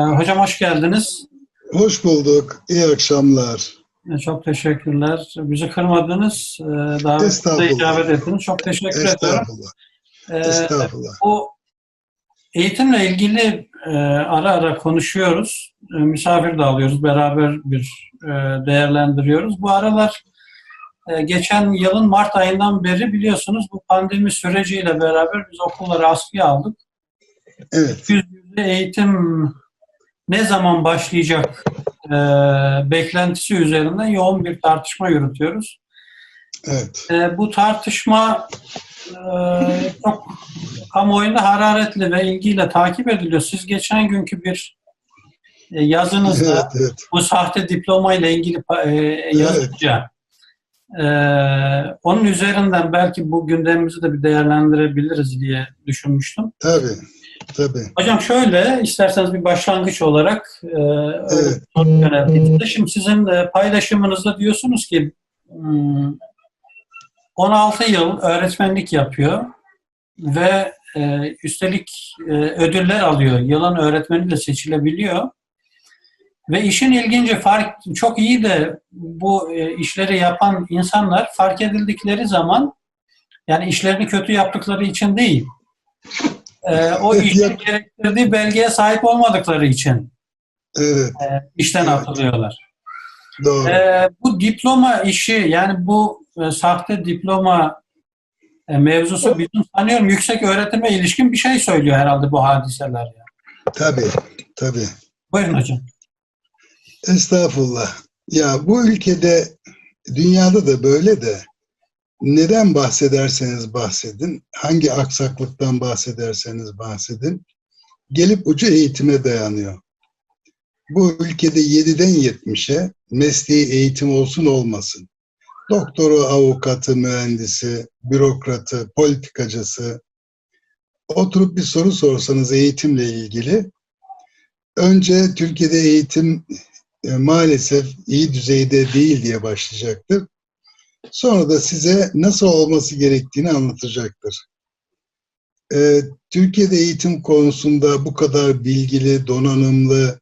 Hocam hoş geldiniz. Hoş bulduk. İyi akşamlar. Çok teşekkürler. Bizi kırmadınız. Ee, Estağfurullah. icabet ettiniz. Çok teşekkür ediyorum. Estağfurullah. Ee, Estağfurullah. bu eğitimle ilgili e, ara ara konuşuyoruz. Misafir de alıyoruz. Beraber bir e, değerlendiriyoruz. Bu aralar e, geçen yılın Mart ayından beri biliyorsunuz bu pandemi süreciyle beraber biz okulları askıya aldık. Evet. yüz yüze eğitim ne zaman başlayacak e, beklentisi üzerinden yoğun bir tartışma yürütüyoruz. Evet. E, bu tartışma e, çok kamuoyunda hararetli ve ilgiyle takip ediliyor. Siz geçen günkü bir e, yazınızda Evet, evet. bu sahte diploma ile ilgili e, yazınca e, onun üzerinden belki bu gündemimizi de bir değerlendirebiliriz diye düşünmüştüm. Tabii. Tabii. Hocam şöyle, isterseniz bir başlangıç olarak e, Evet. Şimdi sizin e, paylaşımınızda diyorsunuz ki hmm, 16 yıl öğretmenlik yapıyor ve e, üstelik e, ödüller alıyor. Yılın öğretmeni de seçilebiliyor. Ve işin ilginci fark çok iyi de bu e, işleri yapan insanlar fark edildikleri zaman yani işlerini kötü yaptıkları için değil. E, o yap- gerektirdiği belgeye sahip olmadıkları için Evet. e, işten Evet. atılıyorlar. Doğru. E, bu diploma işi yani bu e, sahte diploma e, mevzusu bizim sanıyorum yüksek öğretime ilişkin bir şey söylüyor herhalde bu hadiseler. Ya. Tabii. Tabii. Buyurun hocam. Estağfurullah. Ya bu ülkede dünyada da böyle de neden bahsederseniz bahsedin, hangi aksaklıktan bahsederseniz bahsedin, gelip ucu eğitime dayanıyor. Bu ülkede 7'den 70'e mesleği eğitim olsun olmasın. Doktoru, avukatı, mühendisi, bürokratı, politikacısı oturup bir soru sorsanız eğitimle ilgili önce Türkiye'de eğitim e, maalesef iyi düzeyde değil diye başlayacaktır. Sonra da size nasıl olması gerektiğini anlatacaktır. E, Türkiye'de eğitim konusunda bu kadar bilgili, donanımlı,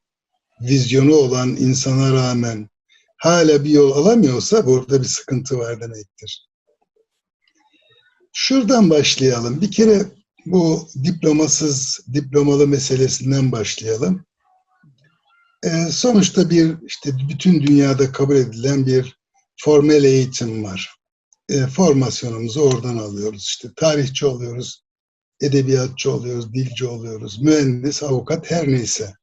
vizyonu olan insana rağmen hala bir yol alamıyorsa burada bir sıkıntı var demektir. Şuradan başlayalım. Bir kere bu diplomasız, diplomalı meselesinden başlayalım. Ee, sonuçta bir işte bütün dünyada kabul edilen bir formel eğitim var. Ee, formasyonumuzu oradan alıyoruz. İşte tarihçi oluyoruz, edebiyatçı oluyoruz, dilci oluyoruz, mühendis, avukat her neyse.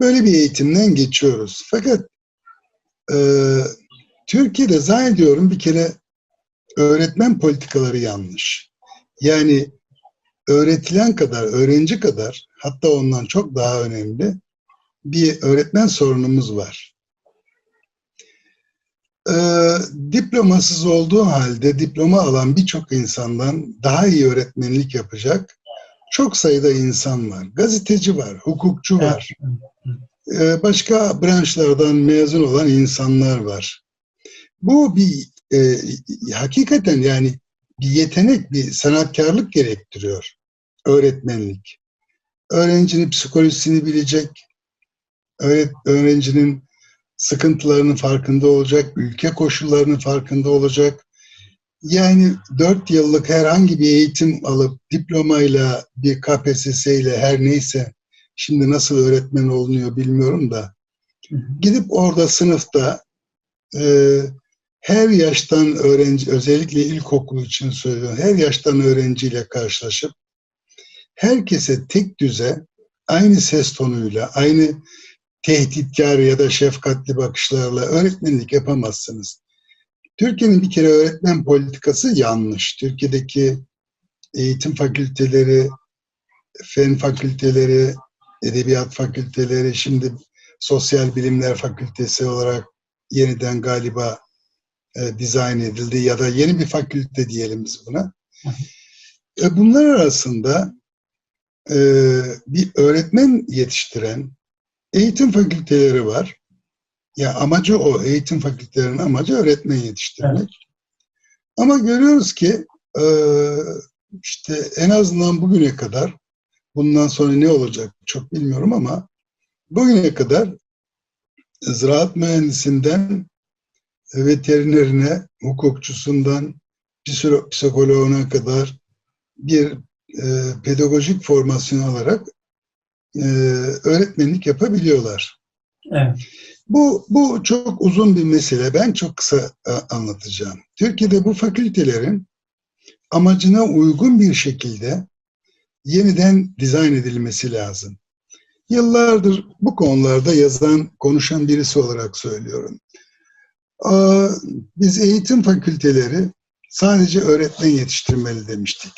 Böyle bir eğitimden geçiyoruz. Fakat e, Türkiye'de zannediyorum bir kere öğretmen politikaları yanlış. Yani öğretilen kadar, öğrenci kadar hatta ondan çok daha önemli bir öğretmen sorunumuz var. Ee, diplomasız olduğu halde diploma alan birçok insandan daha iyi öğretmenlik yapacak çok sayıda insan var. Gazeteci var, hukukçu var, ee, başka branşlardan mezun olan insanlar var. Bu bir e, hakikaten yani bir yetenek, bir sanatkarlık gerektiriyor öğretmenlik. Öğrencinin psikolojisini bilecek, öğret, öğrencinin sıkıntılarının farkında olacak, ülke koşullarının farkında olacak. Yani dört yıllık herhangi bir eğitim alıp diplomayla, bir KPSS ile her neyse, şimdi nasıl öğretmen olunuyor bilmiyorum da, gidip orada sınıfta e, her yaştan öğrenci, özellikle ilkokul için söylüyorum, her yaştan öğrenciyle karşılaşıp herkese tek düze, aynı ses tonuyla, aynı tehditkar ya da şefkatli bakışlarla öğretmenlik yapamazsınız. Türkiye'nin bir kere öğretmen politikası yanlış. Türkiye'deki eğitim fakülteleri, fen fakülteleri, edebiyat fakülteleri, şimdi sosyal bilimler fakültesi olarak yeniden galiba e, dizayn edildi ya da yeni bir fakülte diyelim biz buna. E, bunlar arasında e, bir öğretmen yetiştiren eğitim fakülteleri var. Ya amacı o, eğitim fakültelerinin amacı öğretmen yetiştirmek. Ama görüyoruz ki e, işte en azından bugüne kadar bundan sonra ne olacak çok bilmiyorum ama bugüne kadar ziraat mühendisinden veterinerine, hukukçusundan psiko- psikoloğuna kadar bir e, pedagojik formasyon alarak e, öğretmenlik yapabiliyorlar. Evet. Bu, bu çok uzun bir mesele. Ben çok kısa e, anlatacağım. Türkiye'de bu fakültelerin amacına uygun bir şekilde yeniden dizayn edilmesi lazım. Yıllardır bu konularda yazan, konuşan birisi olarak söylüyorum. Biz eğitim fakülteleri sadece öğretmen yetiştirmeli demiştik.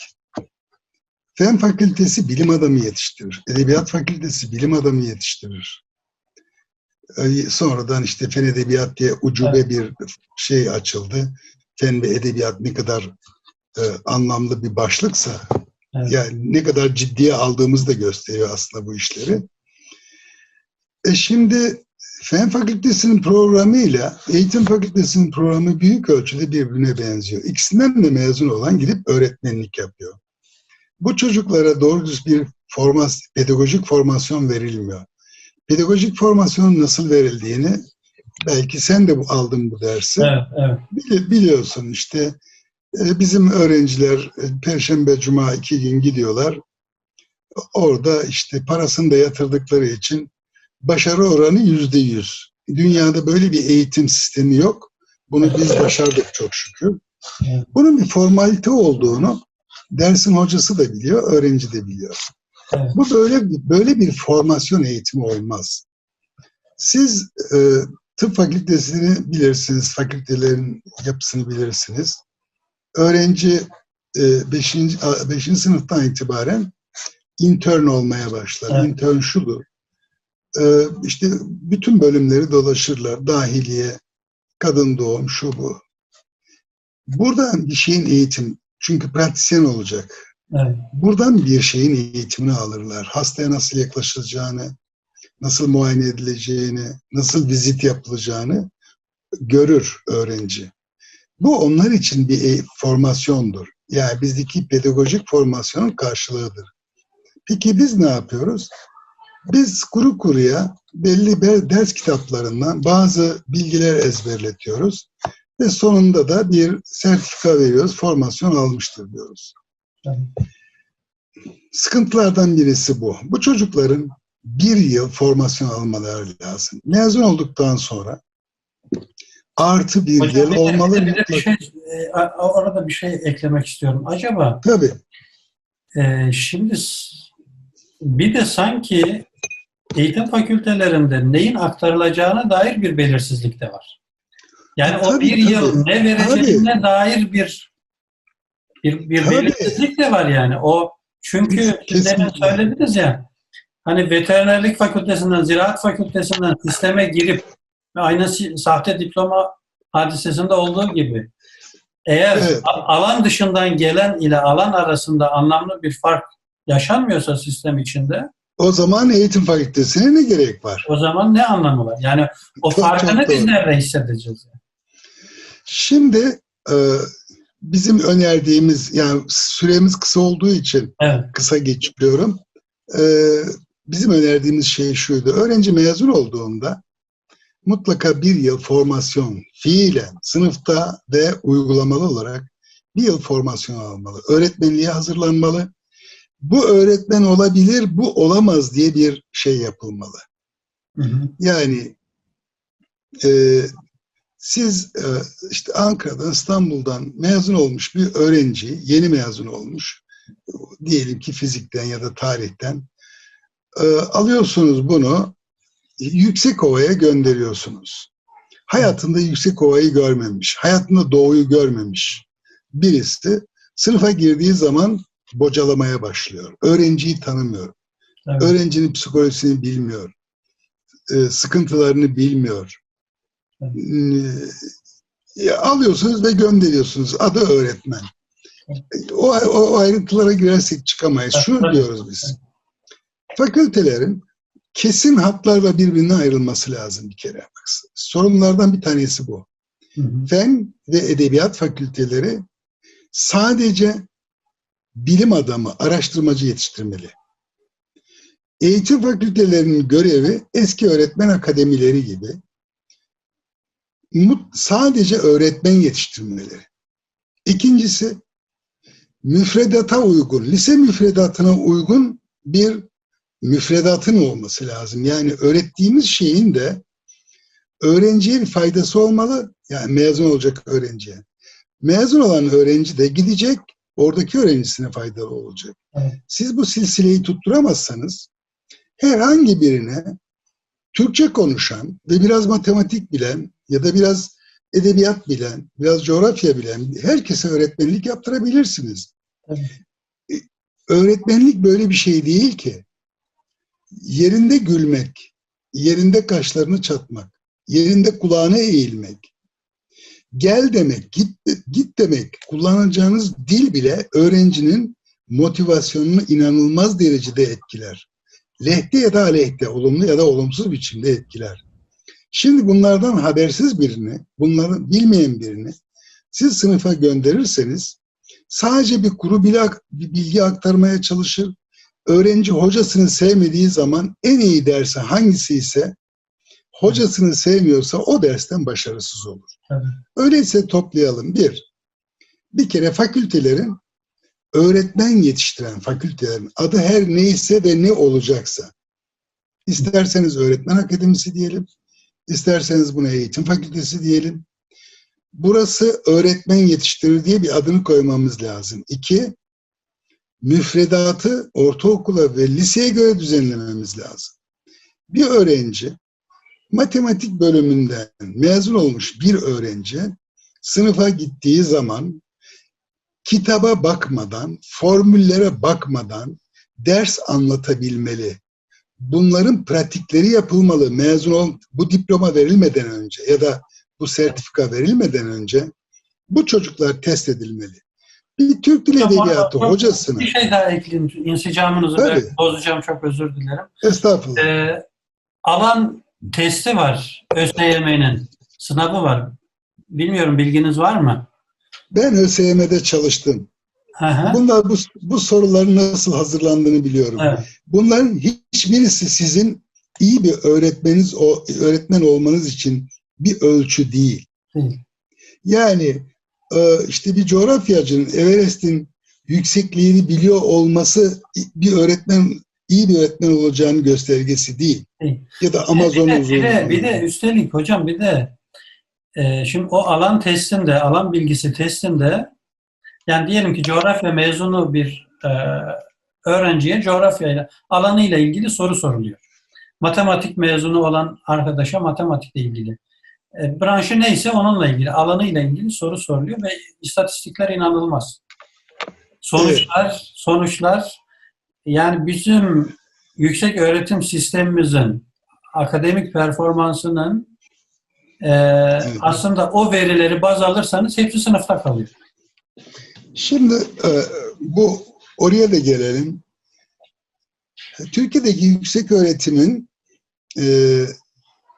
Fen fakültesi bilim adamı yetiştirir. Edebiyat fakültesi bilim adamı yetiştirir. Ee, Sonradan işte fen edebiyat diye ucube Evet. bir şey açıldı. Fen ve edebiyat ne kadar e, anlamlı bir başlıksa Evet. yani ne kadar ciddiye aldığımızı da gösteriyor aslında bu işleri. E şimdi Fen Fakültesi'nin programıyla Eğitim Fakültesi'nin programı büyük ölçüde birbirine benziyor. İkisinden de mezun olan gidip öğretmenlik yapıyor. Bu çocuklara doğru düz bir formas, pedagojik formasyon verilmiyor. Pedagojik formasyonun nasıl verildiğini belki sen de bu- aldın bu dersi. Evet, evet. Bili- biliyorsun işte e, bizim öğrenciler e, Perşembe, Cuma iki gün gidiyorlar. Orada işte parasını da yatırdıkları için başarı oranı yüzde yüz. Dünyada böyle bir eğitim sistemi yok. Bunu biz başardık çok şükür. Bunun bir formalite olduğunu dersin hocası da biliyor, öğrenci de biliyor. Evet. Bu böyle böyle bir formasyon eğitimi olmaz. Siz e, tıp fakültesini bilirsiniz, fakültelerin yapısını bilirsiniz. Öğrenci 5. E, sınıftan itibaren intern olmaya başlar. Evet. Intern şudur. E, işte bütün bölümleri dolaşırlar. Dahiliye, kadın doğum, şu bu. Buradan bir şeyin eğitim, çünkü pratisyen olacak. evet. Buradan bir şeyin eğitimini alırlar. Hastaya nasıl yaklaşılacağını, nasıl muayene edileceğini, nasıl vizit yapılacağını görür öğrenci. Bu onlar için bir e- formasyondur. Yani bizdeki pedagojik formasyonun karşılığıdır. Peki biz ne yapıyoruz? Biz kuru kuruya belli be- ders kitaplarından bazı bilgiler ezberletiyoruz ve sonunda da bir sertifika veriyoruz, formasyon almıştır diyoruz. Evet. Sıkıntılardan birisi bu. Bu çocukların bir yıl formasyon almaları lazım. Mezun olduktan sonra artı bir Hocam yıl olmalı. bir bir bir şey, e, orada bir şey eklemek istiyorum. Acaba Tabii. e, şimdi bir de sanki eğitim fakültelerinde neyin aktarılacağına dair bir belirsizlik de var. Yani o Tabii, bir yıl tabii. ne vereceğine dair bir bir, bir Tabii. belirsizlik de var yani. O çünkü demin söylediniz ya hani veterinerlik fakültesinden, ziraat fakültesinden sisteme girip aynı sahte diploma hadisesinde olduğu gibi eğer Evet. alan dışından gelen ile alan arasında anlamlı bir fark yaşanmıyorsa sistem içinde O zaman eğitim fakültesine ne gerek var? o zaman ne anlamı var? Yani o Çok, farkını çok biz nerede hissedeceğiz? Şimdi e, bizim önerdiğimiz yani süremiz kısa olduğu için Evet, kısa geçiyorum. E, bizim önerdiğimiz şey şuydu. Öğrenci mezun olduğunda mutlaka bir yıl formasyon fiilen sınıfta ve uygulamalı olarak bir yıl formasyon almalı. Öğretmenliğe hazırlanmalı. Bu öğretmen olabilir, bu olamaz diye bir şey yapılmalı. Hı hı. Yani e, siz e, işte Ankara'dan, İstanbul'dan mezun olmuş bir öğrenci, yeni mezun olmuş, diyelim ki fizikten ya da tarihten, e, alıyorsunuz bunu, Yüksekova'ya gönderiyorsunuz. Hayatında Yüksekova'yı görmemiş, hayatında doğuyu görmemiş birisi sınıfa girdiği zaman bocalamaya başlıyor. Öğrenciyi tanımıyor. Evet. Öğrencinin psikolojisini bilmiyor. e, sıkıntılarını bilmiyor. E, alıyorsunuz ve gönderiyorsunuz. Adı öğretmen. O, o ayrıntılara girersek çıkamayız. Şunu diyoruz biz. Fakültelerin kesin hatlarla birbirine ayrılması lazım bir kere. Sorunlardan bir tanesi bu. Hı hı. Fen ve edebiyat fakülteleri sadece bilim adamı, araştırmacı yetiştirmeli. Eğitim fakültelerinin görevi eski öğretmen akademileri gibi mut- sadece öğretmen yetiştirmeleri. İkincisi müfredata uygun, lise müfredatına uygun bir müfredatın olması lazım. Yani öğrettiğimiz şeyin de öğrenciye bir faydası olmalı. Yani mezun olacak öğrenciye. Mezun olan öğrenci de gidecek, oradaki öğrencisine faydalı olacak. Evet. Siz bu silsileyi tutturamazsanız herhangi birine Türkçe konuşan ve biraz matematik bilen ya da biraz edebiyat bilen, biraz coğrafya bilen herkese öğretmenlik yaptırabilirsiniz. Tabii. E, Öğretmenlik böyle bir şey değil ki. Yerinde gülmek, yerinde kaşlarını çatmak, yerinde kulağına eğilmek, gel demek, git, git demek, kullanacağınız dil bile öğrencinin motivasyonunu inanılmaz derecede etkiler. Lehte ya da aleyhte, olumlu ya da olumsuz biçimde etkiler. Şimdi bunlardan habersiz birini, bunları bilmeyen birini siz sınıfa gönderirseniz sadece bir kuru bilgi aktarmaya çalışır. Öğrenci hocasını sevmediği zaman en iyi dersi hangisi ise hocasını sevmiyorsa o dersten başarısız olur. Öyleyse toplayalım. Bir, bir kere fakültelerin öğretmen yetiştiren fakültelerin adı her neyse ve ne olacaksa isterseniz öğretmen akademisi diyelim, isterseniz buna eğitim fakültesi diyelim. Burası öğretmen yetiştirir diye bir adını koymamız lazım. İki, müfredatı ortaokula ve liseye göre düzenlememiz lazım. Bir öğrenci matematik bölümünden mezun olmuş bir öğrenci sınıfa gittiği zaman kitaba bakmadan, formüllere bakmadan ders anlatabilmeli. Bunların pratikleri yapılmalı. Mezun ol, bu diploma verilmeden önce ya da bu sertifika verilmeden önce bu çocuklar test edilmeli. Bir Türk Tamam, Edebiyatı tamam. hocasına, Bir şey daha ekleyeyim. İnsicamınızı Tabii. bozacağım. Çok özür dilerim. estağfurullah. Ee, alan testi var. ÖSYM'nin sınavı var. Bilmiyorum bilginiz var mı? Ben ÖSYM'de çalıştım. Hı hı. Bunlar bu, bu soruların nasıl hazırlandığını biliyorum. Evet. Bunların hiçbirisi sizin iyi bir öğretmeniz o öğretmen olmanız için bir ölçü değil. Değil. Yani e, işte bir coğrafyacının Everest'in yüksekliğini biliyor olması bir öğretmen iyi bir öğretmen olacağının göstergesi değil. Değil. Ya da Bir Amazon'un de, bir, de, uzunluğu. bir de üstelik hocam bir de e, şimdi o alan testinde, alan bilgisi testinde yani diyelim ki coğrafya mezunu bir e, öğrenciye coğrafyayla alanıyla ilgili soru soruluyor. Matematik mezunu olan arkadaşa matematikle ilgili. E, branşı neyse onunla ilgili, alanıyla ilgili soru soruluyor ve istatistikler inanılmaz. Sonuçlar, sonuçlar yani bizim yüksek öğretim sistemimizin akademik performansının e, aslında o verileri baz alırsanız hepsi sınıfta kalıyor. Şimdi e, bu oraya da gelelim. Türkiye'deki yüksek öğretimin e,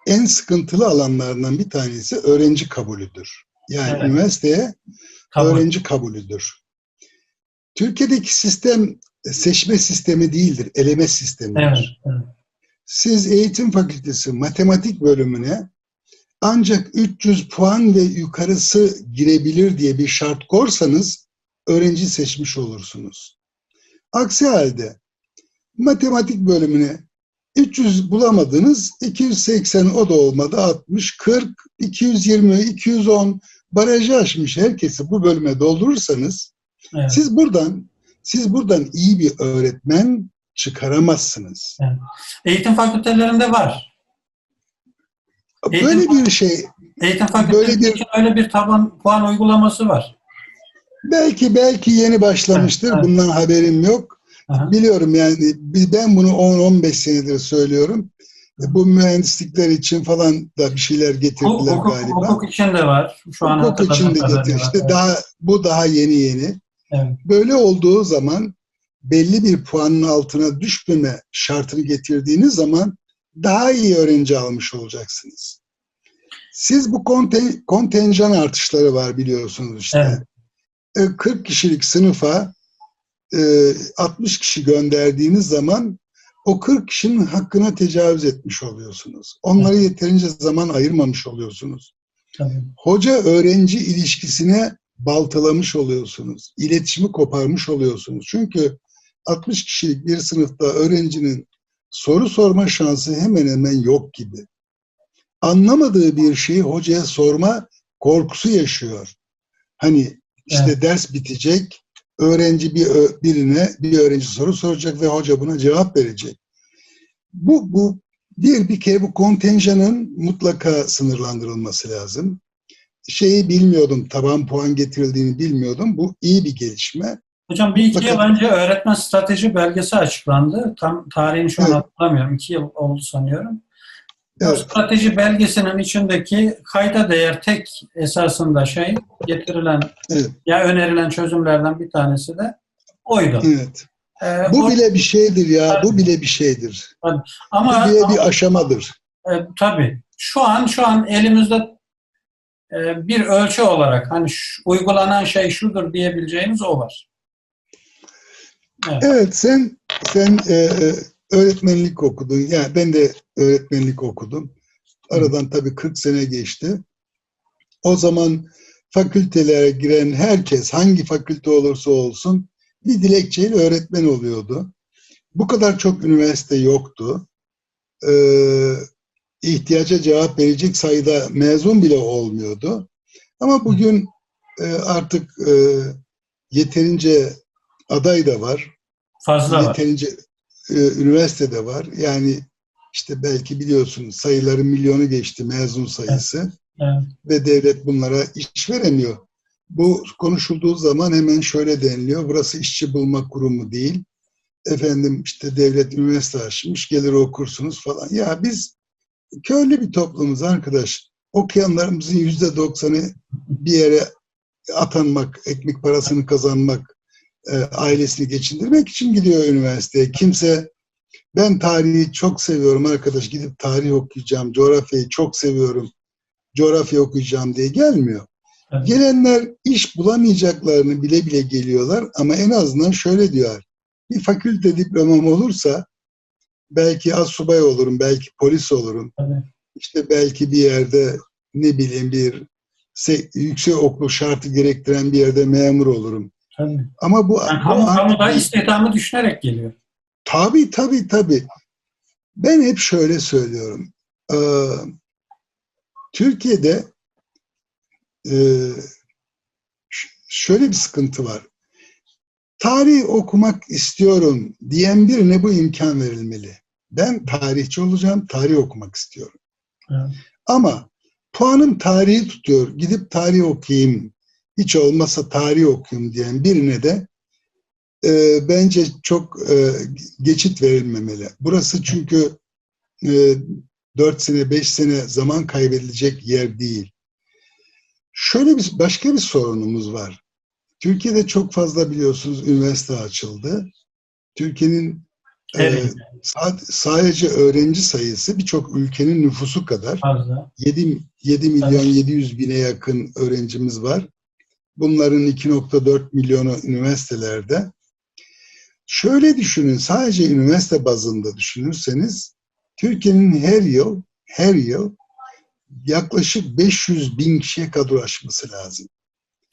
en sıkıntılı alanlarından bir tanesi öğrenci kabulüdür. Yani Evet. üniversiteye Kabul. öğrenci kabulüdür. Türkiye'deki sistem seçme sistemi değildir, eleme sistemidir. Evet, evet. Siz eğitim fakültesi matematik bölümüne ancak 300 puan ve yukarısı girebilir diye bir şart korsanız öğrenci seçmiş olursunuz. Aksi halde matematik bölümüne 300 bulamadınız, 280 o da olmadı, 60, 40, 220, 210 barajı aşmış herkesi bu bölüme doldurursanız evet. siz buradan siz buradan iyi bir öğretmen çıkaramazsınız. Eğitim fakültelerinde var. Eğitim- Böyle bir şey Eğitim fakülteleri Böyle bir- için öyle bir taban puan uygulaması var. Belki belki yeni başlamıştır. Evet, evet. Bundan haberim yok. Aha. Biliyorum yani ben bunu 10-15 senedir söylüyorum. Bu mühendislikler için falan da bir şeyler getirdiler Hukuk, galiba. hukuk için de var. Şu an Hukuk için de getir. İşte Evet, daha bu daha yeni yeni. evet. Böyle olduğu zaman belli bir puanın altına düşmeme şartını getirdiğiniz zaman daha iyi öğrenci almış olacaksınız. Siz bu konten, kontenjan artışları var biliyorsunuz işte. E, 40 kişilik sınıfa e, 60 kişi gönderdiğiniz zaman o 40 kişinin hakkına tecavüz etmiş oluyorsunuz. Onlara yeterince zaman ayırmamış oluyorsunuz. Tabii. Hoca öğrenci ilişkisine baltalamış oluyorsunuz. İletişimi koparmış oluyorsunuz. Çünkü 60 kişilik bir sınıfta öğrencinin soru sorma şansı hemen hemen yok gibi. Anlamadığı bir şeyi hocaya sorma korkusu yaşıyor. Hani işte ders bitecek, öğrenci bir birine bir öğrenci soru soracak ve hoca buna cevap verecek. Bu bu bir bir kere bu kontenjanın mutlaka sınırlandırılması lazım. Şeyi bilmiyordum, taban puan getirildiğini bilmiyordum. Bu iyi bir gelişme. Hocam bir iki yıl önce öğretmen strateji belgesi açıklandı. Tam tarihini şu an Evet. hatırlamıyorum. İki yıl oldu sanıyorum. Evet. strateji belgesinin içindeki kayda değer tek esasında şey getirilen Evet. ya önerilen çözümlerden bir tanesi de oydu. Evet. Ee, Bu o- bile bir şeydir ya. Bu bile bir şeydir. ama Bu bile bir aşamadır. e, tabii şu an şu an elimizde e, bir ölçü olarak hani şu- uygulanan şey şudur diyebileceğimiz o var. Evet. Evet sen sen e, e, öğretmenlik okudun. Yani ben de öğretmenlik okudum. Aradan tabii 40 sene geçti. O zaman fakültelere giren herkes hangi fakülte olursa olsun bir dilekçeyle öğretmen oluyordu. Bu kadar çok üniversite yoktu. Ee, ihtiyaca cevap verecek sayıda mezun bile olmuyordu. Ama bugün e, artık e, yeterince aday da var. Fazla var. E, üniversite de var. Yani işte belki biliyorsunuz sayıları milyonu geçti mezun sayısı Evet. ve devlet bunlara iş veremiyor. Bu konuşulduğu zaman hemen şöyle deniliyor. Burası işçi bulma kurumu değil. Efendim işte devlet üniversite açmış gelir okursunuz falan. Ya biz köylü bir toplumuz arkadaş. Okuyanlarımızın yüzde doksanı bir yere atanmak, ekmek parasını kazanmak, e, ailesini geçindirmek için gidiyor üniversiteye. Kimse ben tarihi çok seviyorum arkadaş gidip tarih okuyacağım, coğrafyayı çok seviyorum, coğrafya okuyacağım diye gelmiyor. Evet. Gelenler iş bulamayacaklarını bile bile geliyorlar ama en azından şöyle diyor. Bir fakülte diplomam olursa belki asubay olurum, belki polis olurum. İşte belki bir yerde ne bileyim bir se- yüksek okul şartı gerektiren bir yerde memur olurum. Tabii. Ama bu, Yani bu kamu, artık kamuda istihdamı düşünerek geliyor. Tabii tabii tabii. Ben hep şöyle söylüyorum. Ee, Türkiye'de e, şöyle bir sıkıntı var. Tarih okumak istiyorum diyen birine bu imkan verilmeli. Ben tarihçi olacağım, tarih okumak istiyorum. Evet. Ama puanım tarihi tutuyor, gidip tarih okuyayım, hiç olmazsa tarih okuyayım diyen birine de e, bence çok e, geçit verilmemeli. Burası çünkü e, 4 sene, 5 sene zaman kaybedilecek yer değil. Şöyle bir başka bir sorunumuz var. Türkiye'de çok fazla biliyorsunuz üniversite açıldı. Türkiye'nin e, Evet. sa- sadece öğrenci sayısı birçok ülkenin nüfusu kadar. Fazla. 7, 7 milyon Evet. 700 bine yakın öğrencimiz var. Bunların 2.4 milyonu üniversitelerde. Şöyle düşünün, sadece üniversite bazında düşünürseniz, Türkiye'nin her yıl, her yıl yaklaşık 500 bin kişiye kadro aşması lazım.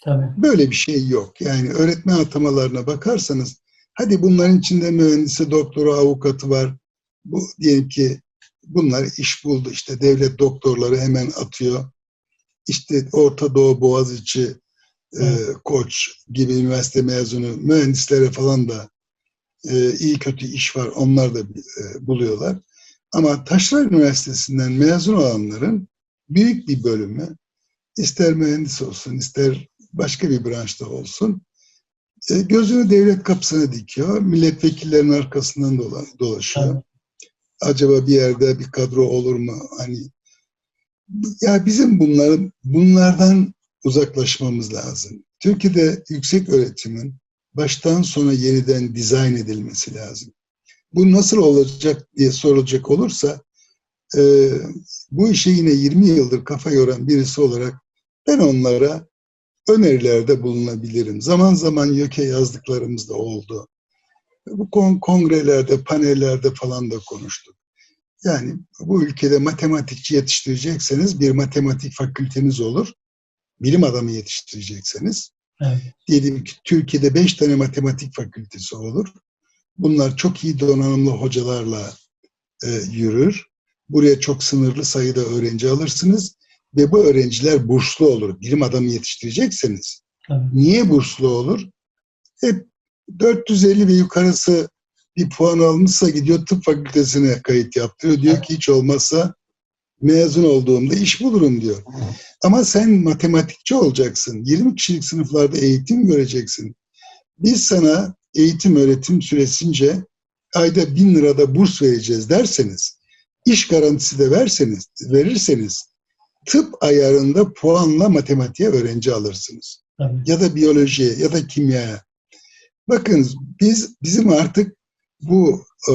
Tabii. Böyle bir şey yok. Yani öğretmen atamalarına bakarsanız, hadi bunların içinde mühendisi, doktoru, avukatı var. Bu diyelim ki bunlar iş buldu. İşte devlet doktorları hemen atıyor. İşte Orta Doğu, Boğaziçi, e, Koç gibi üniversite mezunu mühendislere falan da e, iyi kötü iş var. Onlar da e, buluyorlar. Ama Taşra Üniversitesi'nden mezun olanların büyük bir bölümü ister mühendis olsun, ister başka bir branşta olsun e, gözünü devlet kapısına dikiyor. Milletvekillerinin arkasından dola, dolaşıyor. Evet. Acaba bir yerde bir kadro olur mu? Hani ya bizim bunların bunlardan uzaklaşmamız lazım. Türkiye'de yüksek öğretimin baştan sona yeniden dizayn edilmesi lazım. Bu nasıl olacak diye sorulacak olursa e, bu işe yine 20 yıldır kafa yoran birisi olarak ben onlara önerilerde bulunabilirim. Zaman zaman YÖK'e yazdıklarımız da oldu. Bu kon- kongrelerde, panellerde falan da konuştuk. Yani bu ülkede matematikçi yetiştirecekseniz bir matematik fakülteniz olur. Bilim adamı yetiştirecekseniz. Evet. Diyelim ki Türkiye'de beş tane matematik fakültesi olur. Bunlar çok iyi donanımlı hocalarla e, yürür. Buraya çok sınırlı sayıda öğrenci alırsınız ve bu öğrenciler burslu olur. Bilim adamı yetiştirecekseniz. Tabii. Niye burslu olur? Hep 450 ve yukarısı bir puan almışsa gidiyor tıp fakültesine kayıt yaptırıyor. Diyor ki hiç olmazsa mezun olduğumda iş bulurum diyor. Ama sen matematikçi olacaksın. 20 kişilik sınıflarda eğitim göreceksin. Biz sana eğitim öğretim süresince ayda bin lirada burs vereceğiz derseniz, iş garantisi de verseniz, verirseniz tıp ayarında puanla matematiğe öğrenci alırsınız Tabii. ya da biyolojiye ya da kimyaya. Bakın biz bizim artık bu e,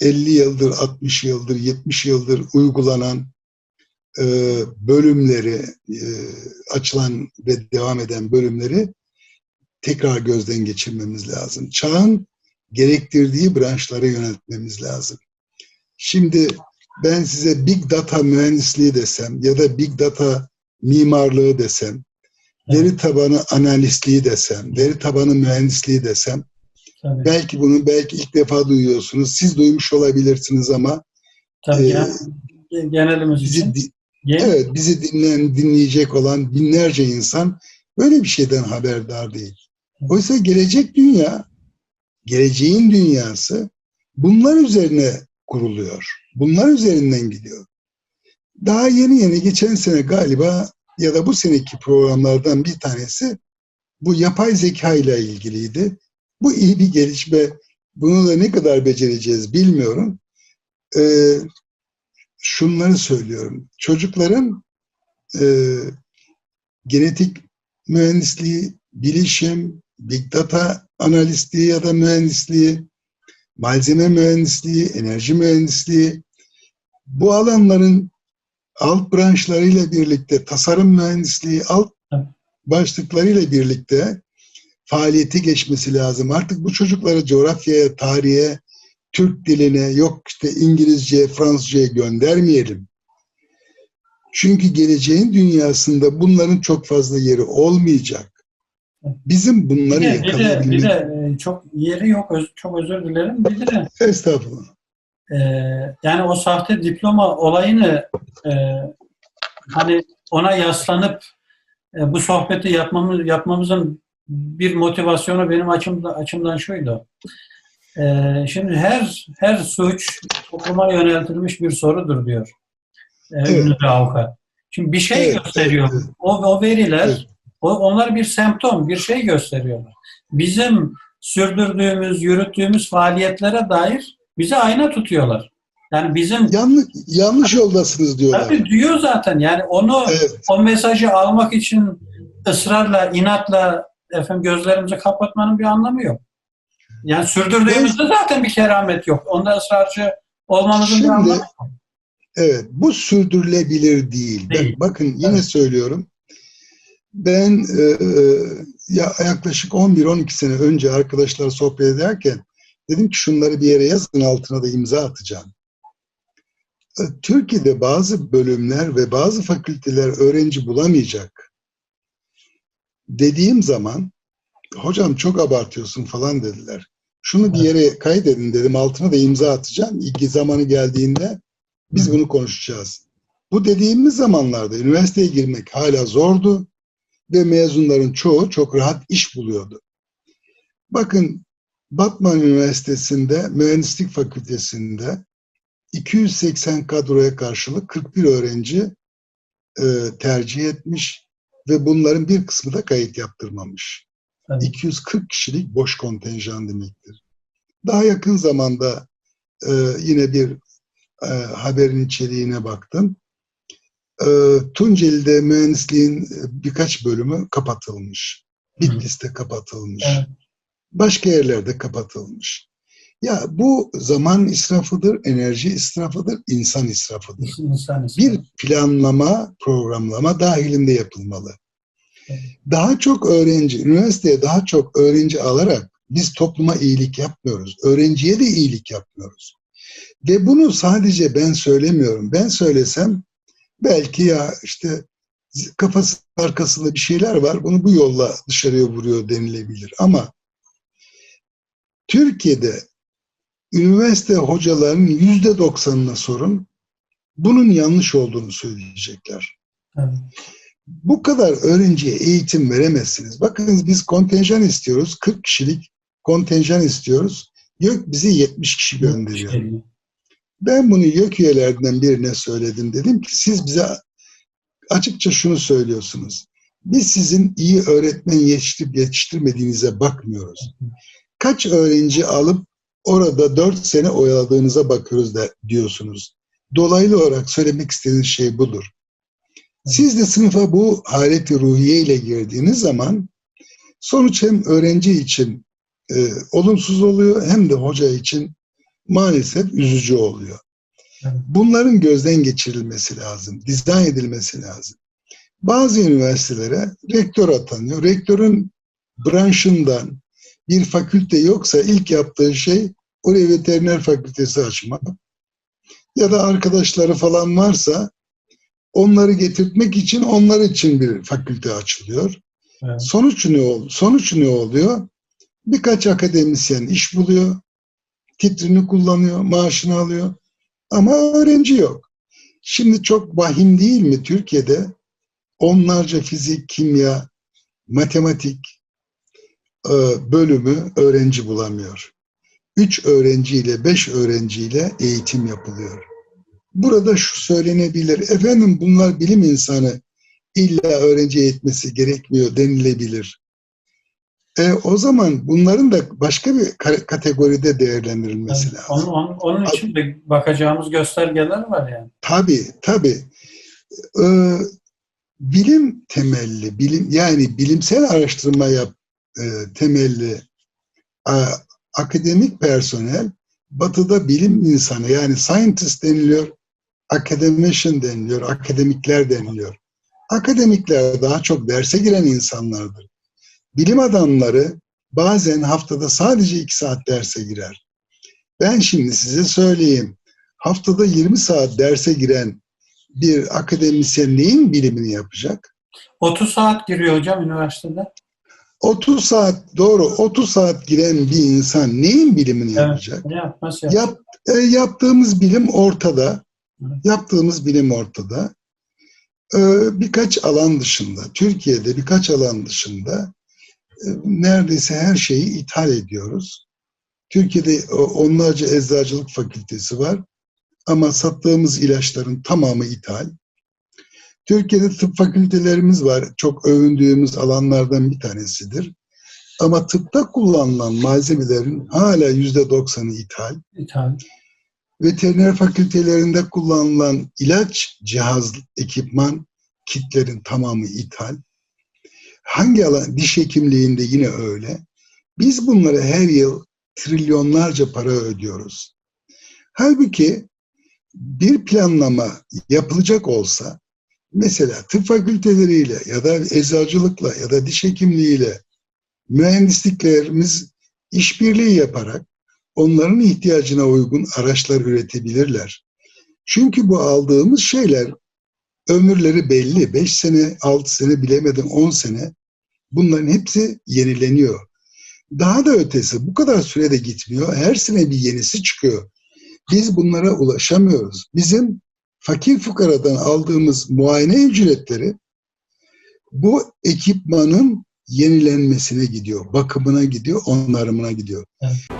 50 yıldır, 60 yıldır, 70 yıldır uygulanan e, bölümleri, e, açılan ve devam eden bölümleri tekrar gözden geçirmemiz lazım. Çağın gerektirdiği branşlara yöneltmemiz lazım. Şimdi ben size Big Data mühendisliği desem ya da Big Data mimarlığı desem, veri tabanı analistliği desem, veri tabanı mühendisliği desem, Tabii. belki bunu belki ilk defa duyuyorsunuz. Siz duymuş olabilirsiniz ama Tabii. e, gen- genelimiz için. bizi di- Gen- evet bizi dinleyen, dinleyecek olan binlerce insan böyle bir şeyden haberdar değil. Oysa gelecek dünya, geleceğin dünyası bunlar üzerine kuruluyor. Bunlar üzerinden gidiyor. Daha yeni yeni geçen sene galiba ya da bu seneki programlardan bir tanesi bu yapay zeka ile ilgiliydi. Bu iyi bir gelişme. Bunu da ne kadar becereceğiz bilmiyorum. Ee, şunları söylüyorum. Çocukların e, genetik mühendisliği, bilişim, big data analistliği ya da mühendisliği, malzeme mühendisliği, enerji mühendisliği, bu alanların alt branşlarıyla birlikte tasarım mühendisliği alt başlıklarıyla birlikte faaliyeti geçmesi lazım. Artık bu çocukları coğrafyaya, tarihe, Türk diline, yok işte İngilizce, Fransızcaya göndermeyelim. Çünkü geleceğin dünyasında bunların çok fazla yeri olmayacak. Bizim Bir bunları de, bir de, bir yakalayabilmek... de çok yeri yok. öz- çok özür dilerim. Bir de Estağfurullah. e, yani o sahte diploma olayını e, hani ona yaslanıp e, bu sohbeti yapmamız yapmamızın bir motivasyonu benim açımda, açımdan şuydu. E, şimdi her her suç topluma yöneltilmiş bir sorudur diyor. E, Evet. ünlü avukat. Şimdi bir şey Evet, gösteriyor. O, o veriler, Evet. o, onlar bir semptom, bir şey gösteriyorlar. Bizim sürdürdüğümüz, yürüttüğümüz faaliyetlere dair bize ayna tutuyorlar. Yani bizim Yanlış, yanlış yoldasınız diyorlar. tabii diyor zaten yani onu Evet, o mesajı almak için ısrarla, inatla efendim gözlerimizi kapatmanın bir anlamı yok. Yani sürdürdüğümüzde zaten bir keramet yok. Onda ısrarcı olmamızın bir Şimdi- anlamı yok. evet. Bu sürdürülebilir değil. Ben- Değil. bakın yine Evet. söylüyorum. Ben e, e, ya yaklaşık 11-12 sene önce arkadaşlar sohbet ederken dedim ki şunları bir yere yazın altına da imza atacağım. E, Türkiye'de bazı bölümler ve bazı fakülteler öğrenci bulamayacak. Dediğim zaman hocam çok abartıyorsun falan dediler. Şunu bir yere kaydedin dedim altına da imza atacağım. İlgi zamanı geldiğinde biz bunu konuşacağız. Bu dediğimiz zamanlarda üniversiteye girmek hala zordu ve mezunların çoğu çok rahat iş buluyordu. Bakın Batman Üniversitesi'nde Mühendislik Fakültesi'nde 280 kadroya karşılık 41 öğrenci e, tercih etmiş ve bunların bir kısmı da kayıt yaptırmamış. Evet. 240 kişilik boş kontenjan demektir. Daha yakın zamanda e, yine bir e, haberin içeriğine baktım. E, Tunceli'de mühendisliğin e, birkaç bölümü kapatılmış. Bitlis'te kapatılmış. Evet. Başka yerlerde kapatılmış. Ya bu zaman israfıdır, enerji israfıdır, insan israfıdır. İnsan Bir planlama, programlama dahilinde yapılmalı. Evet. Daha çok öğrenci, üniversiteye daha çok öğrenci alarak Biz topluma iyilik yapmıyoruz. Öğrenciye de iyilik yapmıyoruz. Ve bunu sadece ben söylemiyorum. Ben söylesem belki ya işte kafası arkasında bir şeyler var. Bunu bu yolla dışarıya vuruyor denilebilir. Ama Türkiye'de üniversite hocalarının yüzde doksanına sorun bunun yanlış olduğunu söyleyecekler. Evet. Bu kadar öğrenciye eğitim veremezsiniz. Bakın biz kontenjan istiyoruz. 40 kişilik kontenjan istiyoruz. YÖK bize 70 kişi gönderiyor. Ben bunu YÖK üyelerinden birine söyledim. Dedim ki siz bize açıkça şunu söylüyorsunuz. Biz sizin iyi öğretmen yetiştirip yetiştirmediğinize bakmıyoruz. Kaç öğrenci alıp orada 4 sene oyaladığınıza bakıyoruz da diyorsunuz. Dolaylı olarak söylemek istediğiniz şey budur. Siz de sınıfa bu haleti ruhiye ile girdiğiniz zaman sonuç hem öğrenci için e, olumsuz oluyor hem de hoca için maalesef üzücü oluyor. Bunların gözden geçirilmesi lazım, dizayn edilmesi lazım. Bazı üniversitelere rektör atanıyor. Rektörün branşından bir fakülte yoksa ilk yaptığı şey oraya veteriner fakültesi açmak. Ya da arkadaşları falan varsa onları getirtmek için onlar için bir fakülte açılıyor. Evet. Sonuç ne Sonuç ne oluyor? Birkaç akademisyen iş buluyor, titrini kullanıyor, maaşını alıyor ama öğrenci yok. Şimdi çok vahim değil mi Türkiye'de onlarca fizik, kimya, matematik bölümü öğrenci bulamıyor. Üç öğrenciyle, beş öğrenciyle eğitim yapılıyor. Burada şu söylenebilir, efendim bunlar bilim insanı, illa öğrenci eğitmesi gerekmiyor denilebilir. E, o zaman bunların da başka bir kategoride değerlendirilmesi Evet, lazım. Onun, onun, onun için de bakacağımız göstergeler var yani. Tabii, tabii. Ee, bilim temelli, bilim yani bilimsel araştırma yap e, temelli a, akademik personel batıda bilim insanı yani scientist deniliyor, academician deniliyor, akademikler deniliyor. Akademikler daha çok derse giren insanlardır. Bilim adamları bazen haftada sadece iki saat derse girer. Ben şimdi size söyleyeyim. Haftada 20 saat derse giren bir akademisyen neyin bilimini yapacak? 30 saat giriyor hocam üniversitede. 30 saat doğru 30 saat giren bir insan neyin bilimini yapacak? Ne yapmaz ya? Yap, e, yaptığımız bilim ortada. Evet. Yaptığımız bilim ortada. E, birkaç alan dışında, Türkiye'de birkaç alan dışında e, neredeyse her şeyi ithal ediyoruz. Türkiye'de o- onlarca eczacılık fakültesi var ama sattığımız ilaçların tamamı ithal. Türkiye'de tıp fakültelerimiz var. Çok övündüğümüz alanlardan bir tanesidir. Ama tıpta kullanılan malzemelerin hala yüzde doksanı ithal. İthal. Veteriner fakültelerinde kullanılan ilaç, cihaz, ekipman, kitlerin tamamı ithal. Hangi alan? Diş hekimliğinde yine öyle. Biz bunlara her yıl trilyonlarca para ödüyoruz. Halbuki bir planlama yapılacak olsa mesela tıp fakülteleriyle ya da eczacılıkla ya da diş hekimliğiyle mühendisliklerimiz işbirliği yaparak onların ihtiyacına uygun araçlar üretebilirler. Çünkü bu aldığımız şeyler ömürleri belli. 5 sene, 6 sene bilemeden 10 sene bunların hepsi yenileniyor. Daha da ötesi bu kadar sürede gitmiyor. Her sene bir yenisi çıkıyor. Biz bunlara ulaşamıyoruz. Bizim fakir fukaradan aldığımız muayene ücretleri bu ekipmanın yenilenmesine gidiyor, bakımına gidiyor, onarımına gidiyor. Evet.